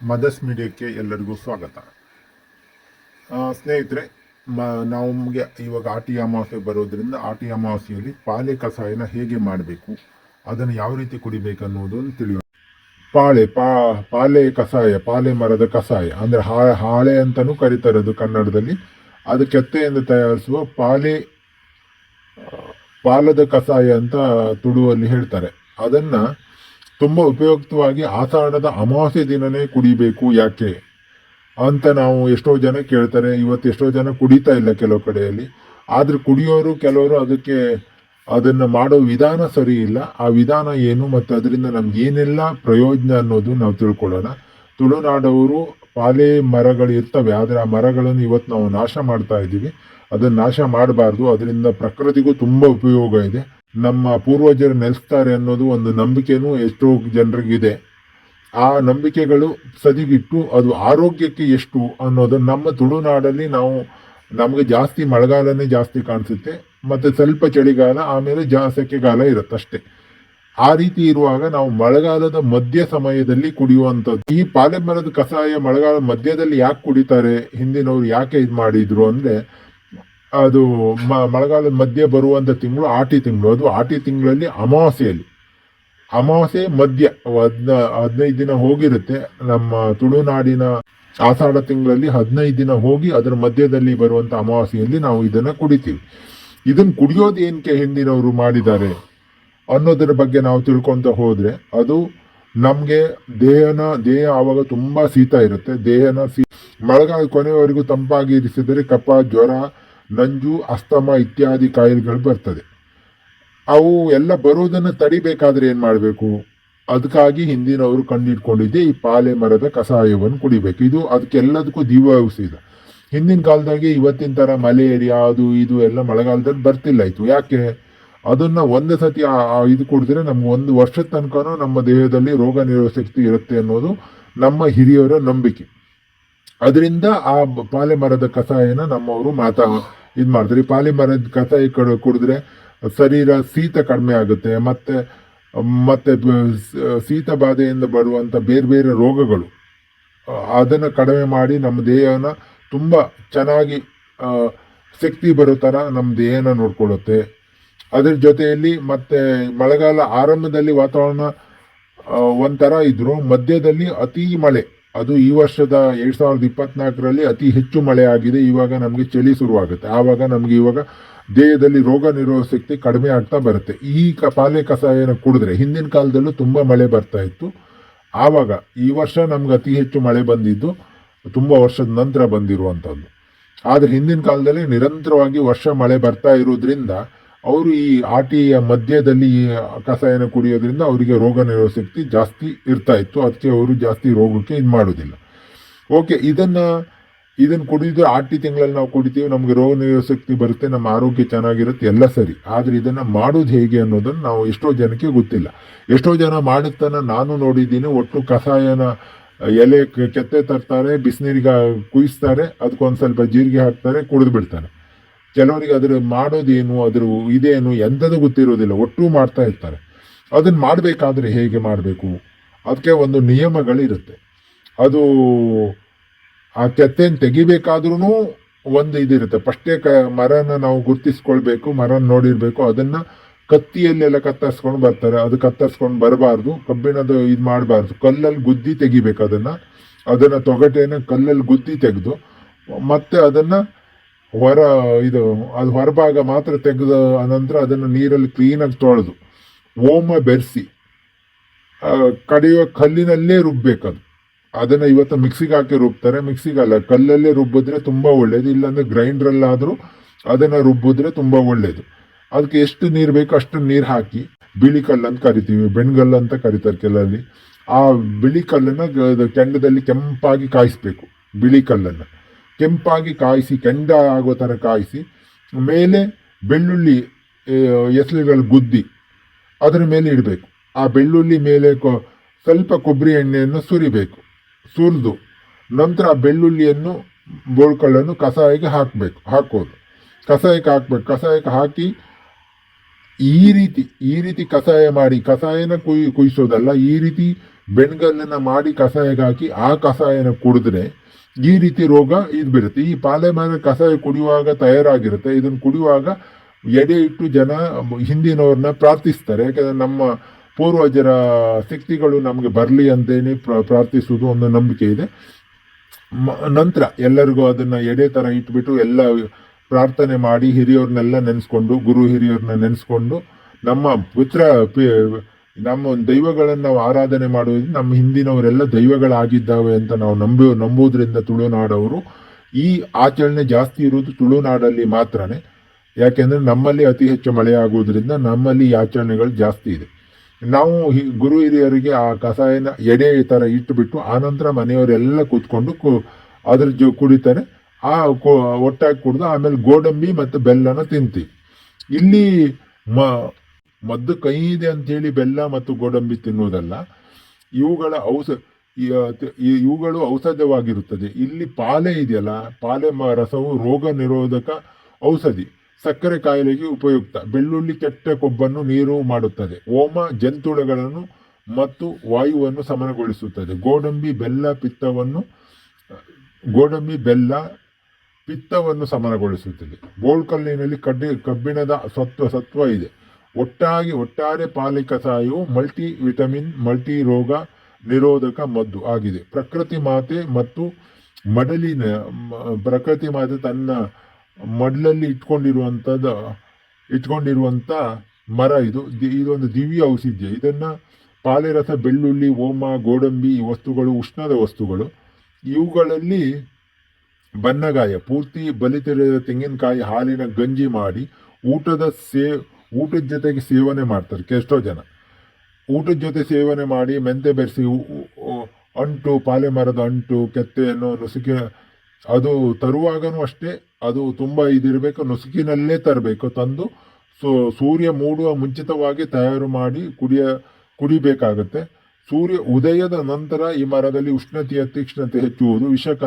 Mother's ಮೀಡಿಯಾಕ್ಕೆ ಎಲ್ಲರಿಗೂ ಸ್ವಾಗತ. ಸ್ನೇಹಿತರೆ, ಮ ನಮಗೆ ಇವಾಗ ಆಟಿ ಅಮಾವಾಸ್ಯೆ ಬರೋದ್ರಿಂದ ಆಟಿ ಅಮಾವಾಸ್ಯೆಯಲ್ಲಿ ಪಾಲೆ ಕಷಾಯನ ಹೇಗೆ ಮಾಡಬೇಕು, ಅದನ್ನು ಯಾವ ರೀತಿ ಕುಡಿಬೇಕು ಅನ್ನೋದನ್ನು ತಿಳಿಯೋಣ ಪಾಳೆ, ಪಾ ಪಾಲೆ ಕಷಾಯ ಪಾಲೆ ಮರದ ಕಷಾಯ, ಅಂದರೆ ಹಾ, ಹಾಳೆ ಅಂತಲೂ ಕರೀತಾರೆ ಅದು ಕನ್ನಡದಲ್ಲಿ. ಅದು ಕೆತ್ತೆಯಿಂದ ತಯಾರಿಸುವ ಪಾಲೆ ಪಾಲದ ಕಷಾಯ ಅಂತ ತುಳುವಲ್ಲಿ ಹೇಳ್ತಾರೆ. ಅದನ್ನ ತುಂಬ ಉಪಯುಕ್ತವಾಗಿ ಆಷಾಢದ ಅಮಾವಾಸ್ಯೆ ದಿನನೇ ಕುಡಿಬೇಕು ಯಾಕೆ? ಅಂತ ನಾವು ಎಷ್ಟೋ ಜನ ಕೇಳ್ತಾರೆ. ಇವತ್ತು ಎಷ್ಟೋ ಜನ ಕುಡಿತಾ ಇಲ್ಲ ಕೆಲವು ಕಡೆಯಲ್ಲಿ. ಆದರೆ ಕುಡಿಯೋರು ಕೆಲವರು ಅದಕ್ಕೆ ಅದನ್ನು ಮಾಡೋ ವಿಧಾನ ಸರಿ ಇಲ್ಲ. ಆ ವಿಧಾನ ಏನು ಮತ್ತು ಅದರಿಂದ ನಮ್ಗೆ ಏನೆಲ್ಲ ಪ್ರಯೋಜನ ಅನ್ನೋದು ನಾವು ತಿಳ್ಕೊಳ್ಳೋಣ. ತುಳುನಾಡವರು ಪಾಲೆ ಮರಗಳು ಇರ್ತವೆ ಆದರೆ ಆ ಮರಗಳನ್ನು ಇವತ್ತು ನಾವು ನಾಶ ಮಾಡ್ತಾ ಇದ್ದೀವಿ. ಅದನ್ನು ನಾಶ ಮಾಡಬಾರ್ದು. ಅದರಿಂದ ಪ್ರಕೃತಿಗೂ ತುಂಬ ಉಪಯೋಗ ಇದೆ. ನಮ್ಮ ಪೂರ್ವಜರು ನೆಲೆಸ್ತಾರೆ ಅನ್ನೋದು ಒಂದು ನಂಬಿಕೆನೂ ಎಷ್ಟೋ ಜನರಿಗಿದೆ. ಆ ನಂಬಿಕೆಗಳು ಸದಿಗಿಟ್ಟು ಅದು ಆರೋಗ್ಯಕ್ಕೆ ಎಷ್ಟು ಅನ್ನೋದು ನಮ್ಮ ತುಳುನಾಡಲ್ಲಿ ನಾವು ನಮಗೆ ಜಾಸ್ತಿ ಮಳೆಗಾಲನೇ ಜಾಸ್ತಿ ಕಾಣಿಸುತ್ತೆ, ಮತ್ತು ಸ್ವಲ್ಪ ಚಳಿಗಾಲ, ಆಮೇಲೆ ಜಾ ಸೆಕೆಗಾಲ ಇರುತ್ತೆ ಅಷ್ಟೇ ಆ ರೀತಿ ಇರುವಾಗ ನಾವು ಮಳೆಗಾಲದ ಮಧ್ಯ ಸಮಯದಲ್ಲಿ ಕುಡಿಯುವಂಥದ್ದು. ಈ ಪಾಲೆ ಮರದ ಕಷಾಯ ಮಧ್ಯದಲ್ಲಿ ಯಾಕೆ ಕುಡಿತಾರೆ, ಹಿಂದಿನವರು ಯಾಕೆ ಇದು ಮಾಡಿದ್ರು ಅಂದರೆ ಅದು ಮ, ಮಳೆಗಾಲದ ಮಧ್ಯೆ ಬರುವಂಥ ತಿಂಗಳು ಆಟಿ ತಿಂಗಳು. ಅದು ಆಟಿ ತಿಂಗಳಲ್ಲಿ ಅಮಾವಾಸ್ಯೆಯಲ್ಲಿ. ಅಮಾವಾಸ್ಯೆ ಮಧ್ಯ, ಹದ್ನ, ಹದಿನೈದು ದಿನ ಹೋಗಿರುತ್ತೆ. ನಮ್ಮ ತುಳುನಾಡಿನ ಆಷಾಢ ತಿಂಗಳಲ್ಲಿ ಹದಿನೈದು ದಿನ ಹೋಗಿ ಅದರ ಮಧ್ಯದಲ್ಲಿ ಬರುವಂಥ ಅಮಾವಾಸ್ಯೆಯಲ್ಲಿ ನಾವು ಇದನ್ನು ಕುಡಿತೀವಿ. ಇದನ್ನು ಕುಡಿಯೋದು ಏನಕ್ಕೆ ಹಿಂದಿನವರು ಮಾಡಿದ್ದಾರೆ ಅನ್ನೋದರ ಬಗ್ಗೆ ನಾವು ತಿಳ್ಕೊತ ಹೋದರೆ ಅದು ನಮಗೆ ದೇಹನ, ದೇಹ ಆವಾಗ ತುಂಬ ಶೀತ ಇರುತ್ತೆ. ದೇಹನ ಸೀ ಮಳೆಗಾಲ ಕೊನೆಯವರೆಗೂ ತಂಪಾಗಿ ಇರಿಸಿದರೆ ಕಫ ಜ್ವರ ನಂಜು, ಅಸ್ತಮ ಇತ್ಯಾದಿ ಕಾಯಿಲೆಗಳು ಬರ್ತದೆ. ಅವು ಎಲ್ಲ ಬರೋದನ್ನು ತಡಿಬೇಕಾದ್ರೆ ಏನು ಮಾಡಬೇಕು? ಅದಕ್ಕಾಗಿ ಹಿಂದಿನವರು ಕಂಡಿಟ್ಕೊಂಡಿದ್ದೆ ಈ ಪಾಲೆ ಮರದ ಕಷಾಯವನ್ನು ಕುಡಿಬೇಕು. ಇದು ಅದಕ್ಕೆಲ್ಲದಕ್ಕೂ ದಿವ್ಯ ಔಷಧ. ಹಿಂದಿನ ಕಾಲದಾಗೆ ಇವತ್ತಿನ ಥರ ಮಲೇರಿಯಾ, ಅದು ಇದು ಎಲ್ಲ ಮಳೆಗಾಲದಲ್ಲಿ ಬರ್ತಿಲ್ಲ ಇತ್ತು ಯಾಕೆ? ಅದನ್ನು ಒಂದು ಸತಿ ಇದು ಕುಡಿದ್ರೆ ನಮ್ಗೆ ಒಂದು ವರ್ಷದ ತನಕನೂ ನಮ್ಮ ದೇಹದಲ್ಲಿ ರೋಗ ನಿರೋಧಕ ಶಕ್ತಿ ಇರುತ್ತೆ ಅನ್ನೋದು ನಮ್ಮ ಹಿರಿಯರ ನಂಬಿಕೆ. ಅದರಿಂದ ಆ ಪಾಲೆ ಮರದ ಕಷಾಯನ ನಮ್ಮವರು ಮಾತಾ ಇದು ಮಾಡ್ತಾರೆ. ಈ ಪಾಲೆ ಮರದ ಕಷಾಯ ಕಡ್- ಕುಡಿದ್ರೆ ಶರೀರ ಶೀತ ಕಡಿಮೆ ಆಗುತ್ತೆ. ಮತ್ತೆ ಮತ್ತೆ ಶೀತ ಬಾಧೆಯಿಂದ ಬರುವಂಥ ಬೇರೆ ಬೇರೆ ರೋಗಗಳು ಅದನ್ನು ಕಡಿಮೆ ಮಾಡಿ ನಮ್ಮ ದೇಹನ ತುಂಬ ಚೆನ್ನಾಗಿ ಶಕ್ತಿ ಬರೋ ಥರ ನಮ್ಮ ದೇಹನ ನೋಡ್ಕೊಳ್ಳುತ್ತೆ. ಅದ್ರ ಜೊತೆಯಲ್ಲಿ ಮತ್ತೆ ಮಳೆಗಾಲ ಆರಂಭದಲ್ಲಿ ವಾತಾವರಣ ಒಂಥರ ಇದ್ರು. ಮಧ್ಯದಲ್ಲಿ ಅತಿ ಮಳೆ. ಅದು ಈ ವರ್ಷದ ಎರಡು ಸಾವಿರದ ಇಪ್ಪತ್ನಾಲ್ಕರಲ್ಲಿ ಅತಿ ಹೆಚ್ಚು ಮಳೆ ಆಗಿದೆ ಇವಾಗ ನಮಗೆ ಚಳಿ ಶುರುವಾಗುತ್ತೆ. ಆವಾಗ ನಮಗೆ ಇವಾಗ ದೇಹದಲ್ಲಿ ರೋಗ ನಿರೋಧಕ ಶಕ್ತಿ ಕಡಿಮೆ ಆಗ್ತಾ ಬರುತ್ತೆ. ಈ ಕ, ಪಾಲೆ ಕಷಾಯನ ಕುಡಿದ್ರೆ ಹಿಂದಿನ ಕಾಲದಲ್ಲೂ ತುಂಬ ಮಳೆ ಬರ್ತಾ ಇತ್ತು. ಆವಾಗ ಈ ವರ್ಷ ನಮ್ಗೆ ಅತಿ ಹೆಚ್ಚು ಮಳೆ ಬಂದಿದ್ದು ತುಂಬ ವರ್ಷದ ನಂತರ ಬಂದಿರುವಂಥದ್ದು ಆದರೆ ಹಿಂದಿನ ಕಾಲದಲ್ಲಿ ನಿರಂತರವಾಗಿ ವರ್ಷ ಮಳೆ ಬರ್ತಾ ಇರೋದ್ರಿಂದ ಅವರು ಈ ಆಟಿಯ ಮಧ್ಯದಲ್ಲಿ ಕಸಾಯನ ಕುಡಿಯೋದ್ರಿಂದ ಅವರಿಗೆ ರೋಗ ನಿರೋಧಕ ಶಕ್ತಿ ಜಾಸ್ತಿ ಇರ್ತಾ ಇತ್ತು. ಅದಕ್ಕೆ ಅವರು ಜಾಸ್ತಿ ರೋಗಕ್ಕೆ ಇದು ಮಾಡೋದಿಲ್ಲ ಓಕೆ ಇದನ್ನ ಇದನ್ನ ಕುಡಿದ್ರೆ ಆಟಿ ತಿಂಗಳಲ್ಲಿ ನಾವು ಕುಡಿತೀವಿ, ನಮಗೆ ರೋಗ ನಿರೋಧಕ ಶಕ್ತಿ ಬರುತ್ತೆ, ನಮ್ಮ ಆರೋಗ್ಯ ಚೆನ್ನಾಗಿರುತ್ತೆ, ಎಲ್ಲ ಸರಿ. ಆದರೆ ಇದನ್ನ ಮಾಡೋದು ಹೇಗೆ ಅನ್ನೋದನ್ನು ನಾವು ಎಷ್ಟೋ ಜನಕ್ಕೆ ಗೊತ್ತಿಲ್ಲ. ಎಷ್ಟೋ ಜನ ಮಾಡುತ್ತಾನ ನಾನು ನೋಡಿದ್ದೀನಿ, ಒಟ್ಟು ಕಷಾಯನ ಎಲೆ ಕೆತ್ತೆ ತರ್ತಾರೆ, ಬಿಸಿನೀರಿಗೆ ಕುಯಿಸ್ತಾರೆ, ಅದಕ್ಕೊಂದು ಸ್ವಲ್ಪ ಜೀರಿಗೆ ಹಾಕ್ತಾರೆ, ಕುಡಿದು ಬಿಡ್ತಾರೆ. ಕೆಲವರಿಗೆ ಅದ್ರ ಮಾಡೋದೇನು, ಅದ್ರ ಇದೇನು ಎಂಥದ್ದು ಗೊತ್ತಿರೋದಿಲ್ಲ. ಒಟ್ಟು ಮಾಡ್ತಾ ಇರ್ತಾರೆ. ಅದನ್ನ ಮಾಡಬೇಕಾದ್ರೆ ಹೇಗೆ ಮಾಡಬೇಕು? ಅದಕ್ಕೆ ಒಂದು ನಿಯಮಗಳಿರುತ್ತೆ. ಅದು ಆ ಕೆತ್ತೆನ ತೆಗಿಬೇಕಾದ್ರೂ ಒಂದು ಇದಿರುತ್ತೆ. ಫಸ್ಟೇ ಕ, ಮರನ ನಾವು ಗುರ್ತಿಸ್ಕೊಳ್ಬೇಕು, ಮರನ ನೋಡಿರಬೇಕು, ಅದನ್ನ ಕತ್ತಿಯಲ್ಲೆಲ್ಲ ಕತ್ತರಿಸ್ಕೊಂಡು ಬರ್ತಾರೆ. ಅದು ಕತ್ತರಿಸ್ಕೊಂಡು ಬರಬಾರ್ದು, ಕಬ್ಬಿಣದ ಇದು ಮಾಡಬಾರ್ದು. ಕಲ್ಲಲ್ಲಿ ಗುದ್ದಿ ತೆಗಿಬೇಕು ಅದನ್ನ. ಅದನ್ನ ತೊಗಟೆನ ಕಲ್ಲಲ್ಲಿ ಗುದ್ದಿ ತೆಗೆದು, ಮತ್ತೆ ಅದನ್ನ ಹೊರ, ಇದು, ಅದು ಹೊರಭಾಗ ಮಾತ್ರ ತೆಗೆದ ನಂತರ ಅದನ್ನು ನೀರಲ್ಲಿ ಕ್ಲೀನಾಗಿ ತೊಳೆದು, ಓಮ ಬೆರೆಸಿ ಕಡಿಯುವ ಕಲ್ಲಿನಲ್ಲೇ ರುಬ್ಬೇಕದು. ಅದು ಅದನ್ನ ಇವತ್ತು ಮಿಕ್ಸಿಗೆ ಹಾಕಿ ರುಬ್ತಾರೆ. ಮಿಕ್ಸಿಗೆ ಅಲ್ಲ, ಕಲ್ಲಲ್ಲೇ ರುಬ್ಬಿದ್ರೆ ತುಂಬಾ ಒಳ್ಳೇದು. ಇಲ್ಲಾಂದರೆ ಗ್ರೈಂಡ್ರಲ್ಲಾದರೂ ಅದನ್ನ ರುಬ್ಬಿದ್ರೆ ತುಂಬಾ ಒಳ್ಳೇದು. ಅದಕ್ಕೆ ಎಷ್ಟು ನೀರು ಬೇಕು ಅಷ್ಟು ನೀರು ಹಾಕಿ, ಬಿಳಿ ಕಲ್ಲು ಅಂತ ಕರಿತೀವಿ. ಬೆಣ್ಗಲ್ಲು ಅಂತ ಕರಿತಾರೆ ಕೆಲವಲ್ಲಿ ಆ ಬಿಳಿ ಕಲ್ಲನ್ನು ಕೆಂಡದಲ್ಲಿ ಕೆಂಪಾಗಿ ಕಾಯಿಸ್ಬೇಕು, ಬಿಳಿ ಕಲ್ಲನ್ನು. ಕೆಂಪಾಗಿ ಕಾಯಿಸಿ ಕೆಂಡ ಆಗೋ ಥರ ಕಾಯಿಸಿ, ಮೇಲೆ ಬೆಳ್ಳುಳ್ಳಿ ಎಸಳುಗಳು ಗುದ್ದಿ ಅದರ ಮೇಲೆ ಇಡಬೇಕು. ಆ ಬೆಳ್ಳುಳ್ಳಿ ಮೇಲೆ ಕೊ- ಸ್ವಲ್ಪ ಕೊಬ್ಬರಿ ಎಣ್ಣೆಯನ್ನು ಸುರಿಬೇಕು. ಸುರಿದು ನಂತರ ಆ ಬೆಳ್ಳುಳ್ಳಿಯನ್ನು ಬೋಳ್ಕಳ್ಳನ್ನು ಕಷಾಯಕ್ಕೆ ಹಾಕಬೇಕು ಹಾಕೋದು ಕಸಾಯಕ್ಕೆ ಹಾಕಬೇಕು, ಕಷಾಯಕ್ಕೆ ಹಾಕಿ ಈ ರೀತಿ ಈ ರೀತಿ ಕಷಾಯ ಮಾಡಿ, ಕಷಾಯನ ಕುಯ್, ಕುಯಿಸೋದಲ್ಲ, ಈ ರೀತಿ ಬೆಣ್ಗಲ್ಲನ್ನ ಮಾಡಿ ಕಷಾಯಗಾಕಿ ಆ ಕಷಾಯನ ಕುಡಿದ್ರೆ ಈ ರೀತಿ ರೋಗ ಇದು ಬಿಡುತ್ತೆ. ಈ ಪಾಲೆ ಮರದ ಕಷಾಯ ಕುಡಿಯುವಾಗ ತಯಾರಾಗಿರುತ್ತೆ. ಇದನ್ನು ಕುಡಿಯುವಾಗ ಎಡೆ ಇಟ್ಟು ಜನ ಹಿಂದಿನವ್ರನ್ನ ಪ್ರಾರ್ಥಿಸ್ತಾರೆ. ಯಾಕಂದ್ರೆ ನಮ್ಮ ಪೂರ್ವಜರ ಶಕ್ತಿಗಳು ನಮಗೆ ಬರಲಿ ಪ್ರ- ಪ್ರಾರ್ಥಿಸುವುದು ಒಂದು ನಂಬಿಕೆ ಇದೆ. ನಂತರ ಎಲ್ಲರಿಗೂ ಅದನ್ನ ಎಡೆ ತರ ಇಟ್ಬಿಟ್ಟು ಎಲ್ಲ ಪ್ರಾರ್ಥನೆ ಮಾಡಿ ಹಿರಿಯವ್ರನ್ನೆಲ್ಲ ನೆನೆಸ್ಕೊಂಡು, ಗುರು ಹಿರಿಯವ್ರನ್ನ ನೆನೆಸ್ಕೊಂಡು, ನಮ್ಮ ಪುತ್ರ ನಮ್ಮ ದೈವಗಳನ್ನು ನಾವು ಆರಾಧನೆ ಮಾಡುವುದು ನಮ್ಮ ಹಿಂದಿನವರೆಲ್ಲ ದೈವಗಳಾಗಿದ್ದಾವೆ ಅಂತ ನಾವು ನಂಬಿ, ನಂಬುವುದರಿಂದ ತುಳುನಾಡವರು ಈ ಆಚರಣೆ ಜಾಸ್ತಿ ಇರುವುದು ತುಳುನಾಡಲ್ಲಿ ಮಾತ್ರನೇ. ಯಾಕೆಂದರೆ ನಮ್ಮಲ್ಲಿ ಅತಿ ಹೆಚ್ಚು ಮಳೆ ಆಗುವುದರಿಂದ ನಮ್ಮಲ್ಲಿ ಈ ಆಚರಣೆಗಳು ಜಾಸ್ತಿ ಇದೆ. ನಾವು ಗುರು ಹಿರಿಯರಿಗೆ ಆ ಕಸಾಯನ ಎಡೆ ಥರ ಇಟ್ಟುಬಿಟ್ಟು ಆನಂತರ ಮನೆಯವರೆಲ್ಲ ಕೂತ್ಕೊಂಡು ಕು- ಅದ್ರ ಜೊ ಕುಡಿತಾರೆ. ಆ ಒಟ್ಟಾಗಿ ಕುಡ್ದು ಆಮೇಲೆ ಗೋಡಂಬಿ ಮತ್ತು ಬೆಲ್ಲನ ತಿಂತೀವಿ ಇಲ್ಲಿ ಮ, ಮದ್ದು ಕೈ ಇದೆ ಅಂತೇಳಿ ಬೆಲ್ಲ ಮತ್ತು ಗೋಡಂಬಿ ತಿನ್ನುವುದಲ್ಲ ಇವುಗಳ ಔಷ ಇವುಗಳು ಔಷಧವಾಗಿರುತ್ತದೆ. ಇಲ್ಲಿ ಪಾಲೆ ಇದೆಯಲ್ಲ, ಪಾಲೆ ರಸವು ರೋಗ ನಿರೋಧಕ ಔಷಧಿ, ಸಕ್ಕರೆ ಕಾಯಿಲೆಗೆ ಉಪಯುಕ್ತ. ಬೆಳ್ಳುಳ್ಳಿ, ಕೆಟ್ಟ ಕೊಬ್ಬನ್ನು ನೀರು ಮಾಡುತ್ತದೆ. ಓಮ ಜಂತುಳಗಳನ್ನು ಮತ್ತು ವಾಯುವನ್ನು ಸಮನಗೊಳಿಸುತ್ತದೆ. ಗೋಡಂಬಿ ಬೆಲ್ಲ ಪಿತ್ತವನ್ನು, ಗೋಡಂಬಿ ಬೆಲ್ಲ ಪಿತ್ತವನ್ನು ಸಮನಗೊಳಿಸುತ್ತದೆ. ಬೋಳ್ಕಲ್ಲಿನಲ್ಲಿ ಕಡ್ಡಿ, ಕಬ್ಬಿಣದ ಸತ್ವ ಸತ್ವ ಇದೆ. ಒಟ್ಟಾಗಿ ಒಟ್ಟಾರೆ ಪಾಲಿಕಸಾಯವು ಮಲ್ಟಿ ವಿಟಮಿನ್ ಮಲ್ಟಿ ರೋಗ ನಿರೋಧಕ ಮದ್ದು ಆಗಿದೆ. ಪ್ರಕೃತಿ ಮಾತೆ ಮತ್ತು ಮಡಲಿನ, ಪ್ರಕೃತಿ ಮಾತೆ ತನ್ನ ಮಡಲಲ್ಲಿ ಇಟ್ಕೊಂಡಿರುವಂಥದ್ದು ಇಟ್ಕೊಂಡಿರುವಂಥ ಮರ ಇದು. ಇದೊಂದು ದಿವ್ಯ ಔಷಧ್ಯ ಇದನ್ನು ಪಾಲೆರಸ, ಬೆಳ್ಳುಳ್ಳಿ, ಓಮ, ಗೋಡಂಬಿ ವಸ್ತುಗಳು ಉಷ್ಣದ ವಸ್ತುಗಳು. ಇವುಗಳಲ್ಲಿ ಬನ್ನಗಾಯ ಪೂರ್ತಿ ಬಲಿತಿರದ ತೆಂಗಿನಕಾಯಿ ಹಾಲಿನ ಗಂಜಿ ಮಾಡಿ ಊಟದ ಸೇ, ಊಟದ ಜೊತೆಗೆ ಸೇವನೆ ಮಾಡ್ತಾರೆ ಎಷ್ಟೋ ಜನ. ಊಟದ ಜೊತೆ ಸೇವನೆ ಮಾಡಿ ಮೆಂತೆ ಬೆರೆಸಿ ಅಂಟು ಪಾಲೆ ಮರದ ಅಂಟು, ಕೆತ್ತೆಯನ್ನು ನುಸುಕಿ, ಅದು ತರುವಾಗನೂ ಅಷ್ಟೇ, ಅದು ತುಂಬ ಇದಿರಬೇಕು, ನುಸುಕಿನಲ್ಲೇ ತರಬೇಕು, ತಂದು ಸೊ, ಸೂರ್ಯ ಮೂಡುವ ಮುಂಚಿತವಾಗಿ ತಯಾರು ಮಾಡಿ ಕುಡಿಯ, ಕುಡಿಬೇಕಾಗತ್ತೆ. ಸೂರ್ಯ ಉದಯದ ನಂತರ ಈ ಮರದಲ್ಲಿ ಉಷ್ಣತೆಯ ತೀಕ್ಷ್ಣತೆ ಹೆಚ್ಚುವುದು ವಿಷಕ,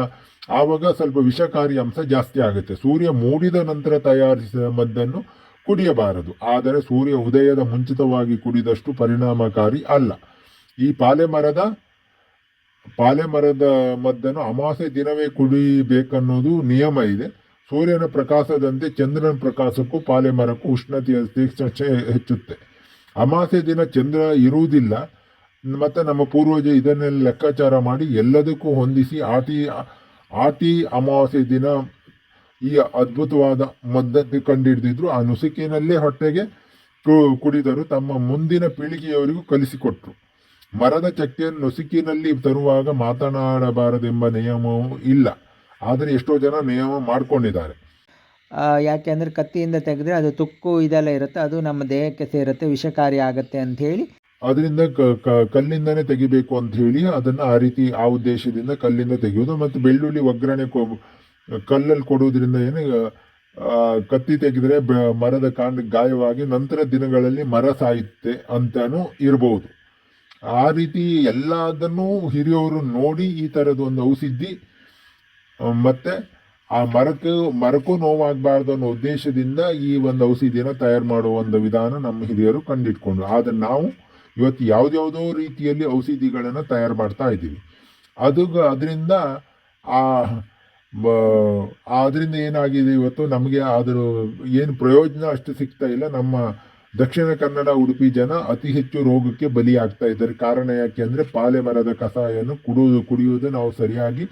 ಆವಾಗ ಸ್ವಲ್ಪ ವಿಷಕಾರಿ ಅಂಶ ಜಾಸ್ತಿ ಆಗುತ್ತೆ. ಸೂರ್ಯ ಮೂಡಿದ ನಂತರ ತಯಾರಿಸಿದ ಮದ್ದನ್ನು ಕುಡಿಯಬಾರದು. ಆದರೆ ಸೂರ್ಯ ಉದಯದ ಮುಂಚಿತವಾಗಿ ಕುಡಿದಷ್ಟು ಪರಿಣಾಮಕಾರಿ ಅಲ್ಲ. ಈ ಪಾಲೆ ಮರದ ಪಾಲೆ ಮರದ ಮದ್ದನ್ನು ಅಮಾಸೆ ದಿನವೇ ಕುಡಿಬೇಕನ್ನೋದು ನಿಯಮ ಇದೆ. ಸೂರ್ಯನ ಪ್ರಕಾಶದಂತೆ ಚಂದ್ರನ ಪ್ರಕಾಶಕ್ಕೂ ಪಾಲೆ ಮರಕ್ಕೂ ಉಷ್ಣತೆಯ ತೀಕ್ಷ್ಣತೆ ಹೆಚ್ಚುತ್ತೆ. ಅಮಾಸೆ ದಿನ ಚಂದ್ರ ಇರುವುದಿಲ್ಲ. ಮತ್ತೆ ನಮ್ಮ ಪೂರ್ವಜ ಇದನ್ನೆಲ್ಲ ಲೆಕ್ಕಾಚಾರ ಮಾಡಿ ಎಲ್ಲದಕ್ಕೂ ಹೊಂದಿಸಿ ಆತಿ ಆತಿ ಅಮಾವಾಸ್ಯೆ ದಿನ ಈ ಅದ್ಭುತವಾದ ಮದ್ದನ್ನು ಕಂಡುಹಿಡಿದಿದ್ರು ಆ ನುಸುಕಿನಲ್ಲೇ ಹೊಟ್ಟೆಗೆ ಕುಡಿದರು. ತಮ್ಮ ಮುಂದಿನ ಪೀಳಿಗೆಯವರಿಗೂ ಕಲಿಸಿಕೊಟ್ರು. ಮರದ ಚಕ್ಕೆಯನ್ನು ನುಸುಕಿನಲ್ಲಿ ತರುವಾಗ ಮಾತನಾಡಬಾರದೆಂಬ ನಿಯಮವೂ ಇಲ್ಲ. ಆದರೆ ಎಷ್ಟೋ ಜನ ನಿಯಮ ಮಾಡಿಕೊಂಡಿದ್ದಾರೆ. ಯಾಕೆಂದ್ರೆ ಕತ್ತಿಯಿಂದ ತೆಗೆದ್ರೆ ಅದು ತುಕ್ಕು ಇದೆಲ್ಲ ಇರುತ್ತೆ. ಅದು ನಮ್ಮ ದೇಹಕ್ಕೆ ಸೇರುತ್ತೆ, ವಿಷಕಾರಿ ಆಗುತ್ತೆ ಅಂತ ಹೇಳಿ ಅದರಿಂದ ಕಲ್ಲಿಂದನೇ ತೆಗಿಬೇಕು ಅಂತ ಹೇಳಿ ಅದನ್ನ ಆ ರೀತಿ ಆ ಉದ್ದೇಶದಿಂದ ಕಲ್ಲಿಂದ ತೆಗೆಯೋದು ಮತ್ತು ಬೆಳ್ಳುಳ್ಳಿ ಒಗ್ಗರಣೆ ಕೊ- ಕಲ್ಲಲ್ಲಿ ಕೊಡುವುದರಿಂದ ಏನು ಕತ್ತಿ ತೆಗೆದ್ರೆ ಮರದ ಕಾಂಡ ಗಾಯವಾಗಿ ನಂತರ ದಿನಗಳಲ್ಲಿ ಮರ ಸಾಯುತ್ತೆ ಅಂತಾನು ಇರಬಹುದು ಆ ರೀತಿ ಎಲ್ಲದನ್ನು ಹಿರಿಯವರು ನೋಡಿ ಈ ಥರದ ಒಂದು ಔಷಧಿ. ಮತ್ತೆ ಆ ಮರಕ್ಕೆ, ಮರಕ್ಕೂ ನೋವಾಗಬಾರ್ದು ಅನ್ನೋ ಉದ್ದೇಶದಿಂದ ಈ ಒಂದು ಔಷಧಿನ ತಯಾರು ಮಾಡುವ ಒಂದು ವಿಧಾನ ನಮ್ಮ ಹಿರಿಯರು ಕಂಡಿಟ್ಕೊಂಡ್ರು. ಆದರೆ ನಾವು ಇವತ್ತು ಯಾವುದ್ಯಾವುದೋ ರೀತಿಯಲ್ಲಿ ಔಷಧಿಗಳನ್ನು ತಯಾರು ಮಾಡ್ತಾ ಇದ್ದೀವಿ. ಅದು ಅದರಿಂದ ಆ ಅದರಿಂದ ಏನಾಗಿದೆ ಇವತ್ತು? ನಮಗೆ ಅದರ ಏನು ಪ್ರಯೋಜನ ಅಷ್ಟು ಸಿಗ್ತಾ ಇಲ್ಲ. ನಮ್ಮ ದಕ್ಷಿಣ ಕನ್ನಡ ಉಡುಪಿ ಜನ ಅತಿ ಹೆಚ್ಚು ರೋಗಕ್ಕೆ ಬಲಿಯಾಗ್ತಾ ಇದ್ದಾರೆ. ಕಾರಣ ಯಾಕೆ ಅಂದರೆ ಪಾಲೆ ಮರದ ಕಸಾಯನ್ನು ಕುಡಿಯೋದು ಕುಡಿಯುವುದು ನಾವು ಸರಿಯಾಗಿ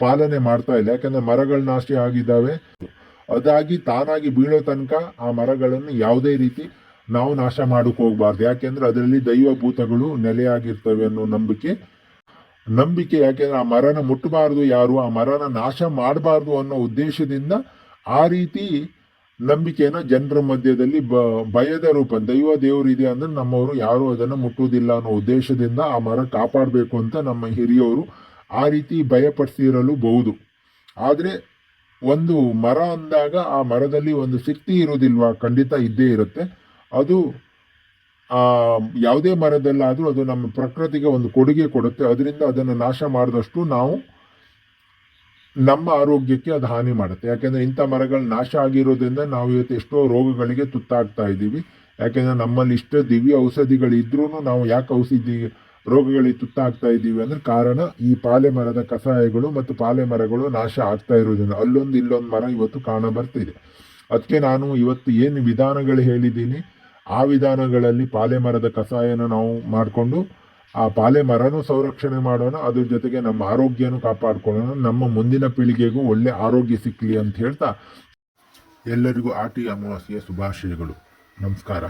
ಪಾಲನೆ ಮಾಡ್ತಾ ಇಲ್ಲ. ಯಾಕಂದರೆ ಮರಗಳು ನಾಶ ಆಗಿದ್ದಾವೆ. ಅದಾಗಿ ತಾನಾಗಿ ಬೀಳೋ ತನಕ ಆ ಮರಗಳನ್ನು ಯಾವುದೇ ರೀತಿ ನಾವು ನಾಶ ಮಾಡಕ್ಕೆ ಹೋಗ್ಬಾರ್ದು. ಯಾಕೆಂದ್ರೆ ಅದರಲ್ಲಿ ದೈವಭೂತಗಳು ನೆಲೆಯಾಗಿರ್ತವೆ ಅನ್ನೋ ನಂಬಿಕೆ. ನಂಬಿಕೆ ಯಾಕೆಂದ್ರೆ ಆ ಮರನ ಮುಟ್ಟಬಾರ್ದು ಯಾರು? ಆ ಮರನ ನಾಶ ಮಾಡಬಾರ್ದು ಅನ್ನೋ ಉದ್ದೇಶದಿಂದ ಆ ರೀತಿ ನಂಬಿಕೆನ ಜನರ ಮಧ್ಯದಲ್ಲಿ ಬ, ಭಯದ ರೂಪ, ದೈವ ಇದೆ ಅಂದ್ರೆ ನಮ್ಮವರು ಯಾರು ಅದನ್ನು ಮುಟ್ಟುವುದಿಲ್ಲ ಅನ್ನೋ ಉದ್ದೇಶದಿಂದ ಆ ಮರ ಕಾಪಾಡಬೇಕು ಅಂತ ನಮ್ಮ ಹಿರಿಯವರು ಆ ರೀತಿ ಭಯಪಡಿಸಿರಲು ಬಹುದು ಆದರೆ ಒಂದು ಮರ ಅಂದಾಗ ಆ ಮರದಲ್ಲಿ ಒಂದು ಶಕ್ತಿ ಇರೋದಿಲ್ವಾ ಖಂಡಿತ ಇದ್ದೇ ಇರುತ್ತೆ. ಅದು ಯಾವುದೇ ಮರದಲ್ಲಾದರೂ ಅದು ನಮ್ಮ ಪ್ರಕೃತಿಗೆ ಒಂದು ಕೊಡುಗೆ ಕೊಡುತ್ತೆ. ಅದರಿಂದ ಅದನ್ನು ನಾಶ ಮಾಡಿದಷ್ಟು ನಾವು ನಮ್ಮ ಆರೋಗ್ಯಕ್ಕೆ ಅದು ಹಾನಿ ಮಾಡುತ್ತೆ. ಯಾಕೆಂದರೆ ಇಂಥ ಮರಗಳು ನಾಶ ಆಗಿರೋದ್ರಿಂದ ನಾವು ಇವತ್ತು ಎಷ್ಟೋ ರೋಗಗಳಿಗೆ ತುತ್ತಾಗ್ತಾ ಇದ್ದೀವಿ. ಯಾಕೆಂದರೆ ನಮ್ಮಲ್ಲಿ ಇಷ್ಟ ದಿವ್ಯ ಔಷಧಿಗಳಿದ್ರೂ ನಾವು ಯಾಕೆ ಔಷಧಿ ರೋಗಗಳಿಗೆ ತುತ್ತಾಗ್ತಾ ಇದ್ದೀವಿ ಅಂದ್ರೆ ಕಾರಣ ಈ ಪಾಲೆ ಮರದ ಕಷಾಯಗಳು ಮತ್ತು ಪಾಲೆ ಮರಗಳು ನಾಶ ಆಗ್ತಾ ಇರೋದ್ರಿಂದ. ಅಲ್ಲೊಂದು ಇಲ್ಲೊಂದು ಮರ ಇವತ್ತು ಕಾಣ ಬರ್ತಿದೆ. ಅದಕ್ಕೆ ನಾನು ಇವತ್ತು ಏನು ವಿಧಾನಗಳು ಹೇಳಿದ್ದೀನಿ ಆ ವಿಧಾನಗಳಲ್ಲಿ ಪಾಲೆ ಮರದ ಕಷಾಯನ ನಾವು ಮಾಡಿಕೊಂಡು ಆ ಪಾಲೆ ಮರನೂ ಸಂರಕ್ಷಣೆ ಮಾಡೋಣ, ಅದ್ರ ಜೊತೆಗೆ ನಮ್ಮ ಆರೋಗ್ಯನೂ ಕಾಪಾಡ್ಕೊಳ್ಳೋಣ, ನಮ್ಮ ಮುಂದಿನ ಪೀಳಿಗೆಗೂ ಒಳ್ಳೆ ಆರೋಗ್ಯ ಸಿಕ್ಕಲಿ ಅಂತ ಹೇಳ್ತಾ ಎಲ್ಲರಿಗೂ ಆಟಿ ಅಮಾವಾಸ್ಯೆಯ ಶುಭಾಶಯಗಳು. ನಮಸ್ಕಾರ.